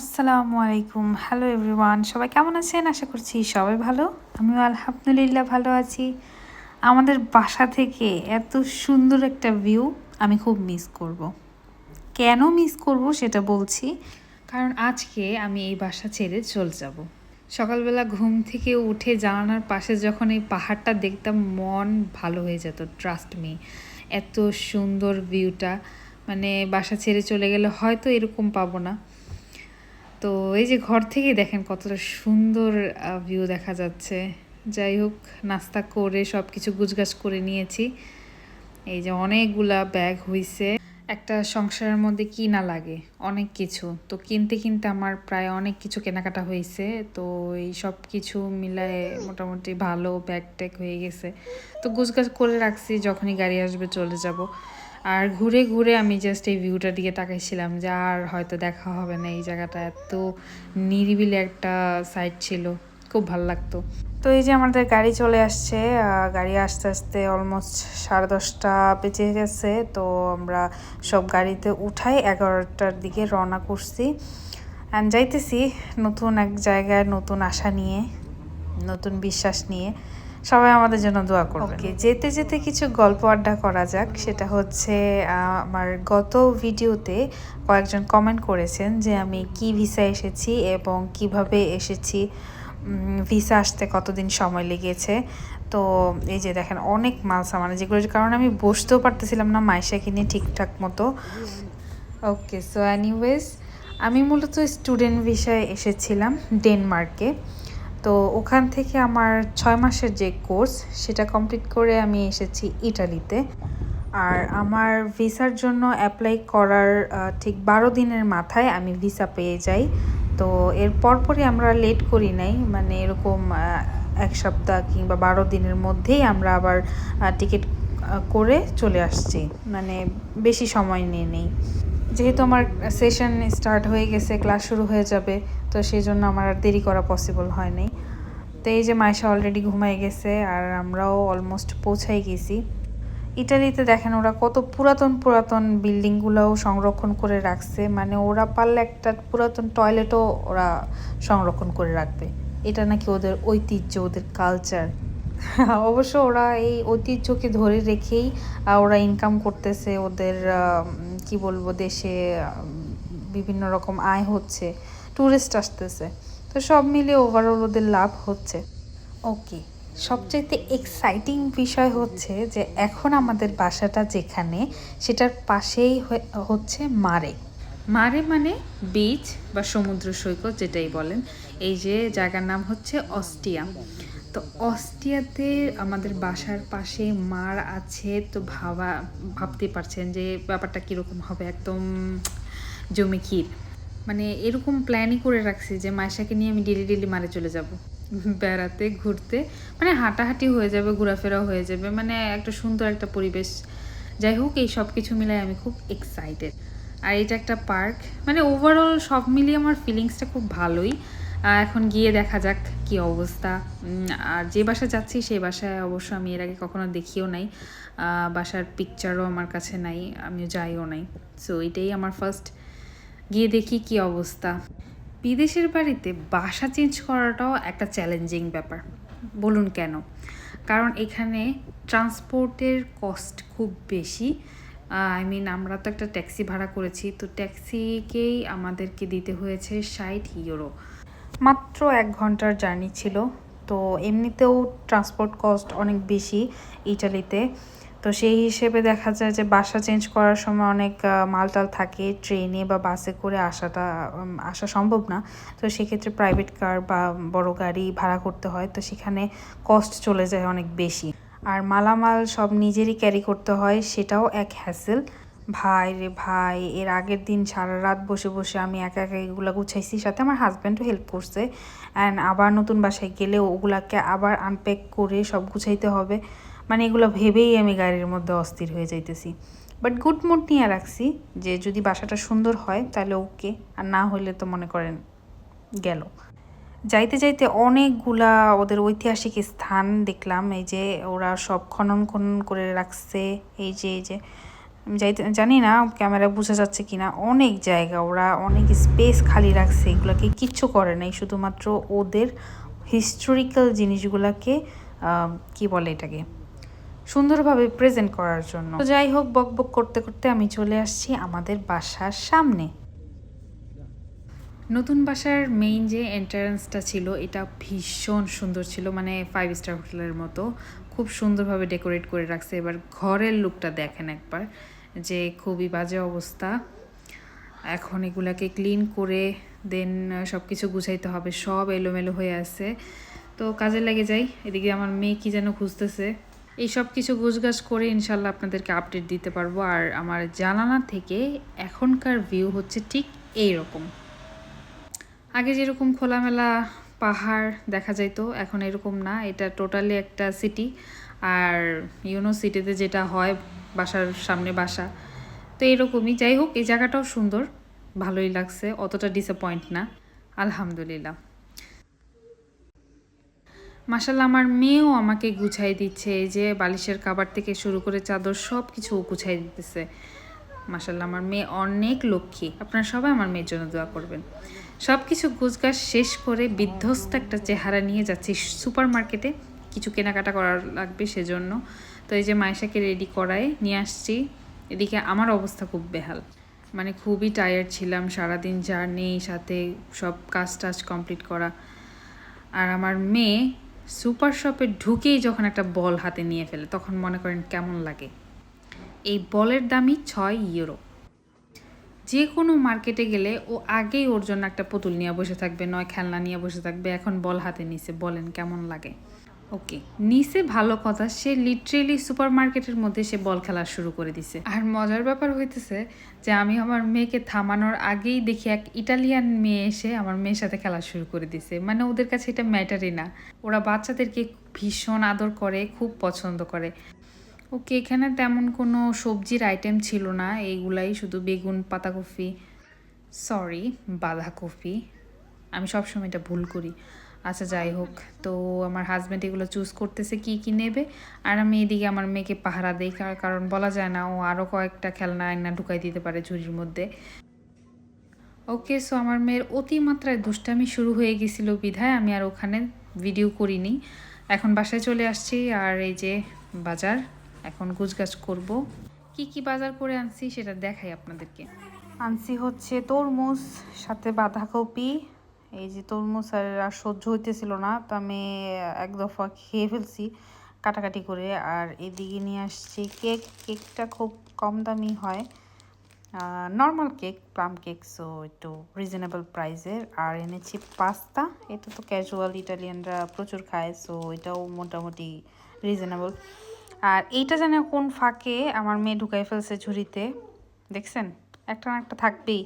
আসসালামু আলাইকুম। Hello everyone সবাই কেমন আছেন? আশা করছি সবাই ভালো। আমিও আলহামদুলিল্লাহ ভালো আছি। আমাদের বাসা থেকে এত সুন্দর একটা ভিউ আমি খুব মিস করব। কেন মিস করব সেটা বলছি? কারণ আজকে আমি এই বাসা ছেড়ে চলে যাব। সকালবেলা ঘুম থেকে উঠে জানালার পাশে যখন এই পাহাড়টা দেখতাম, মন ভালো হয়ে যেত ট্রাস্ট মি এত সুন্দর ভিউটা মানে বাসা ছেড়ে চলে গেলে হয়তো এরকম পাবো না। তো এই যে ঘর থেকেই দেখেন কতটা সুন্দর ভিউ দেখা যাচ্ছে। যাই হোক, নাস্তা করে সব কিছু গুছগাছ করে নিয়েছি। এই যে অনেকগুলা ব্যাগ হইছে। একটা সংসারের মধ্যে কি না লাগে অনেক কিছু। তো কিনতে কিনতে আমার প্রায় অনেক কিছু কেনাকাটা হয়েছে তো এই সব কিছু মিলায় মোটামুটি ভালো ব্যাগ ট্যাগ হয়ে গেছে। তো গুছগাছ করে রাখছি, যখনই গাড়ি আসবে চলে যাব। আর ঘুরে ঘুরে আমি জাস্ট এই ভিউটার দিকে তাকাইছিলাম যে আর হয়তো দেখা হবে না এই জায়গাটা। এত নিরিবিলি একটা সাইড ছিল, খুব ভালো লাগতো। তো এই যে আমাদের গাড়ি চলে আসছে গাড়ি আস্তে আস্তে অলমোস্ট সাড়ে দশটা বেজে গেছে। তো আমরা সব গাড়িতে উঠাই, এগারোটার দিকে রওনা করছি। অ্যান্ড যাইতেছি নতুন এক জায়গায় নতুন আশা নিয়ে, নতুন বিশ্বাস নিয়ে। সবাই আমাদের জন্য দোয়া করবে ওকে, যেতে যেতে কিছু গল্প আড্ডা করা যাক। সেটা হচ্ছে আমার গত ভিডিওতে কয়েকজন কমেন্ট করেছেন যে আমি কি ভিসা এসেছি এবং কীভাবে এসেছি ভিসা আসতে কতদিন সময় লেগেছে। তো এই যে দেখেন, অনেক মাল সামান যেগুলোর কারণে আমি বসতেও পারতেছিলাম না মাইশাকে নিয়ে ঠিকঠাক মতো। ওকে সো অ্যানিওয়েজ আমি মূলত স্টুডেন্ট ভিসায় এসেছিলাম ডেনমার্কে তো ওখান থেকে আমার ছয় মাসের যে কোর্স, সেটা কমপ্লিট করে আমি এসেছি ইটালিতে। আর আমার ভিসার জন্য অ্যাপ্লাই করার ঠিক বারো দিনের মাথায় আমি ভিসা পেয়ে যাই। তো এর পরপরই আমরা লেট করি নাই মানে এরকম এক সপ্তাহ কিংবা বারো দিনের মধ্যেই আমরা আবার টিকিট করে চলে আসছি। মানে বেশি সময় নিয়ে নেই। যেহেতু আমার সেশন স্টার্ট হয়ে গেছে, ক্লাস শুরু হয়ে যাবে তো সেই জন্য আমার আর দেরি করা পসিবল হয়নি। তো এই যে মাইশা অলরেডি ঘুমাই গেছে আর আমরাও অলমোস্ট পৌঁছাই গেছি। ইটালিতে দেখেন ওরা কত পুরাতন পুরাতন বিল্ডিংগুলোও সংরক্ষণ করে রাখছে। মানে ওরা পারলে একটা পুরাতন টয়লেটও ওরা সংরক্ষণ করে রাখবে। এটা নাকি ওদের ঐতিহ্য, ওদের কালচার অবশ্য ওরা এই ঐতিহ্যকে ধরে রেখেই ওরা ইনকাম করতেছে। ওদের কি বলব, দেশে বিভিন্ন রকম আয় হচ্ছে। ট্যুরিস্ট আসতেছে। তো সব মিলিয়ে ওভারঅল ওদের লাভ হচ্ছে। ওকে সবচাইতে এক্সাইটিং বিষয় হচ্ছে যে এখন আমাদের বাসাটা যেখানে সেটার পাশেই হচ্ছে মারে। মারে মানে বিচ বা সমুদ্র সৈকত যেটাই বলেন। এই যে জায়গার নাম হচ্ছে অস্টিয়া তো অস্ট্রিয়াতে আমাদের বাসার পাশে মার আছে তো ভাবা ভাবতে পারছেন যে ব্যাপারটা কীরকম হবে একদম জমি ক্ষীর। মানে এরকম প্ল্যানই করে রাখছি যে মাইশাকে নিয়ে আমি ডেলি ডেলি মারে চলে যাব। বেড়াতে, ঘুরতে। মানে হাঁটাহাঁটি হয়ে যাবে, ঘোরাফেরাও হয়ে যাবে। মানে একটা সুন্দর একটা পরিবেশ। যাই হোক, এই সব কিছু মিলাই আমি খুব এক্সাইটেড আর এটা একটা পার্ক মানে ওভারঅল সব মিলিয়ে আমার ফিলিংসটা খুব ভালোই। এখন গিয়ে দেখা যাক কি অবস্থা। আর যে বাসায় যাচ্ছি সেই বাসায় অবশ্য আমি এর আগে কখনো দেখিও নাই। বাসার পিকচারও আমার কাছে নাই, আমিও যাইও নাই। সো এটাই আমার ফার্স্ট গিয়ে দেখি কি অবস্থা। বিদেশের বাড়িতে বাসা চেঞ্জ করাটাও একটা চ্যালেঞ্জিং ব্যাপার। বলুন কেন? কারণ এখানে ট্রান্সপোর্টের কস্ট খুব বেশি। আই মিন আমরা তো একটা ট্যাক্সি ভাড়া করেছি, তো ট্যাক্সিকেই আমাদেরকে দিতে হয়েছে ষাট ইউরো মাত্র এক ঘণ্টার জার্নি ছিল, তো এমনিতেও ট্রান্সপোর্ট কস্ট অনেক বেশি ইটালিতে। তো সেই হিসেবে দেখা যায় যে বাসা চেঞ্জ করার সময় অনেক মালটাল থাকে ট্রেনে বা বাসে করে আসাটা আসা সম্ভব না। তো সেক্ষেত্রে প্রাইভেট কার বা বড় গাড়ি ভাড়া করতে হয়। তো সেখানে কস্ট চলে যায় অনেক বেশি। আর মালামাল সব নিজেরই ক্যারি করতে হয়, সেটাও এক হ্যাসেল ভাই রে ভাই, এর আগের দিন সারা রাত বসে বসে আমি একা একা এগুলো গুছাইছি, সাথে আমার হাজব্যান্ডও হেল্প করছে। অ্যান্ড আবার নতুন বাসায় গেলে ওগুলাকে আবার আনপ্যাক করে সব গুছাইতে হবে। মানে এগুলো ভেবেই আমি গাড়ির মধ্যে অস্থির হয়ে যাইতেছি। বাট গুড মুড নিয়ে রাখছি যে যদি বাসাটা সুন্দর হয়, তাহলে ওকে আর না হলে তো মনে করেন গেল। যাইতে যাইতে অনেকগুলা ওদের ঐতিহাসিক স্থান দেখলাম, এই যে ওরা সব খনন খনন করে রাখছে, এই যে এই যে। যাইতে, জানি না ক্যামেরা বোঝা যাচ্ছে কি না অনেক জায়গা ওরা অনেক স্পেস খালি রাখছে, এগুলোকে কিচ্ছু করে নাই, শুধুমাত্র ওদের হিস্টোরিক্যাল জিনিসগুলোকে কি বলে এটাকে? সুন্দরভাবে প্রেজেন্ট করার জন্য। তো যাই হোক, বক বক করতে করতে আমি চলে আসছি আমাদের বাসার সামনে। নতুন বাসার মেইন যে এন্ট্রান্সটা ছিল, এটা ভীষণ সুন্দর ছিল মানে ফাইভ স্টার হোটেলের মতো। খুব সুন্দরভাবে ডেকোরেট করে রাখছে। এবার ঘরের লুকটা দেখেন একবার, যে খুবই বাজে অবস্থা। এখন এগুলাকে ক্লিন করে দেন সব কিছু গুছাইতে হবে। সব এলোমেলো হয়ে আছে। তো কাজে লেগে যাই। এদিকে আমার মেয়ে কি যেন খুঁজতেছে। এই সব কিছু গুছগাছ করে ইনশাল্লাহ আপনাদেরকে আপডেট দিতে পারব। আর আমার জানানা থেকে এখনকার ভিউ হচ্ছে ঠিক এই রকম আগে যেরকম খোলামেলা পাহাড় দেখা যাইতো, এখন এরকম না। এটা টোটালি একটা সিটি আর ইউনো সিটিতে যেটা হয়, বাসার সামনে বাসা। তো এরকমই। যাই হোক, এই জায়গাটাও সুন্দর। ভালোই লাগছে। অতটা ডিসঅ্যাপয়েন্ট না। আলহামদুলিল্লাহ। মাসাল্লাহ আমার মেয়েও আমাকে গুছাই দিচ্ছে। এই যে বালিশের কাবার থেকে শুরু করে চাদর সব কিছু গুছাই দিতেছে। মাসাল্লাহ আমার মেয়ে অনেক লক্ষ্মী। আপনারা সবাই আমার মেয়ের জন্য দোয়া করবেন। সব কিছু গুছগাছ শেষ করে বিধ্বস্ত একটা চেহারা নিয়ে যাচ্ছি সুপার মার্কেটে কিছু কেনাকাটা করার লাগবে সেজন্য। তো এই যে মায়েশাকে রেডি করায় নিয়ে আসছি। এদিকে আমার অবস্থা খুব বেহাল। মানে খুবই টায়ার্ড ছিলাম, সারাদিন জার্নি সাথে সব কাজ টাজ কমপ্লিট করা। আর আমার মেয়ে সুপার শপে ঢুকেই যখন একটা বল হাতে নিয়ে ফেলে, তখন মনে করেন কেমন লাগে। এই বলের দামই ছয় ইউরো। যে কোনো মার্কেটে গেলে ও আগেই ওর জন্য একটা পুতুল নিয়ে বসে থাকবে, নয় খেলনা নিয়ে বসে থাকবে, এখন বল হাতে নিছে, বলেন কেমন লাগে। ওকে নিচে ভালো কথা, সে লিটারেলি সুপার মার্কেটের মধ্যে সে বল খেলা শুরু করে দিছে। আর মজার ব্যাপার হইতেছে যে আমি আমার মেয়েকে থামানোর আগেই দেখি এক ইটালিয়ান মেয়ে এসে আমার মেয়ের সাথে খেলা শুরু করে দিছে। মানে ওদের কাছে এটা ম্যাটারই না। ওরা বাচ্চাদেরকে ভীষণ আদর করে, খুব পছন্দ করে। ওকে এখানে তেমন কোনো সবজির আইটেম ছিল না। এইগুলাই শুধু বেগুন, পাতাকপি সরি বাঁধাকপি। আমি সবসময় এটা ভুল করি। আচ্ছা যাই হোক। তো আমার হাজব্যান্ড এগুলো চুজ করতেছে কি কি নেবে। আর আমি এদিকে আমার মেয়েকে পাহারা দিই কারণ বলা যায় না, ও আরও কয়েকটা খেলনা আয়না ঢুকাই দিতে পারে ঝুড়ির মধ্যে। ওকে সো আমার মেয়ের অতিমাত্রায় দুষ্টামি শুরু হয়ে গেছিল বিধায় আমি আর ওখানে ভিডিও করিনি। এখন বাসায় চলে আসছি, আর এই যে বাজার, এখন গুছগাছ করব। কি কি বাজার করে আনছি সেটা দেখাই আপনাদেরকে। আনছি হচ্ছে তরমুজ, সাথে বাঁধাকপি এই যে তরমুজ আর সহ্য হইতেছিল না, তো আমি এক দফা খেয়ে ফেলছি কাটাকাটি করে। আর এদিকে নিয়ে আসছি কেক। কেকটা খুব কম দামি হয়। Normal cake plum cake so একটু রিজনেবল প্রাইসের আর এনেছি পাস্তা এটা তো ক্যাজুয়াল ইটালিয়ানরা প্রচুর খায় সো এটাও মোটামুটি রিজনেবল আর এইটা জানে কোন ফাঁকে আমার মেয়ে ঢুকাই ফেলছে ঝুড়িতে, দেখছেন? একটা না একটা থাকবেই।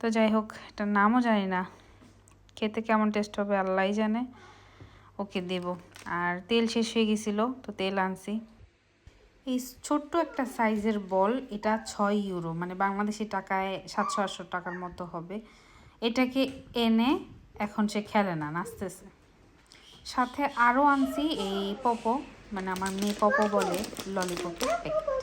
তো যাই হোক, এটার নামও জানি না। খেতে কেমন টেস্ট হবে আল্লাহই জানে। ওকে দেব। আর তেল শেষ হয়ে গেছিল, তো তেল আনছি। এই ছোট্ট একটা সাইজের বল, এটা ছয় ইউরো মানে বাংলাদেশি টাকায় সাতশো আটশো টাকার মতো হবে। এটাকে এনে এখন সে খেলে না, নাচতেছে। সাথে আরও আনছি এই পপো মানে আমার মেয়ে পপো বলে ললিপপের প্যাকেট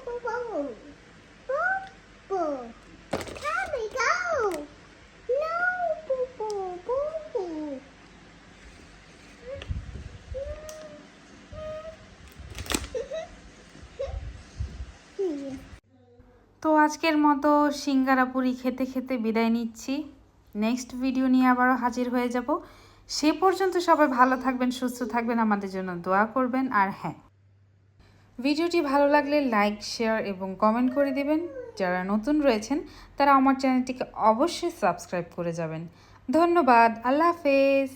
তো আজকের মতো সিঙ্গারা পুরি খেতে খেতে বিদায় নিচ্ছি। নেক্সট ভিডিও নিয়ে আবারও হাজির হয়ে যাব। সে পর্যন্ত সবাই ভালো থাকবেন, সুস্থ থাকবেন, আমাদের জন্য দোয়া করবেন আর হ্যাঁ। ভিডিওটি ভালো লাগলে লাইক, শেয়ার এবং কমেন্ট করে দেবেন। যারা নতুন রয়েছেন, তারা আমার চ্যানেলটিকে অবশ্যই সাবস্ক্রাইব করে যাবেন। ধন্যবাদ, আল্লাহ হাফেজ।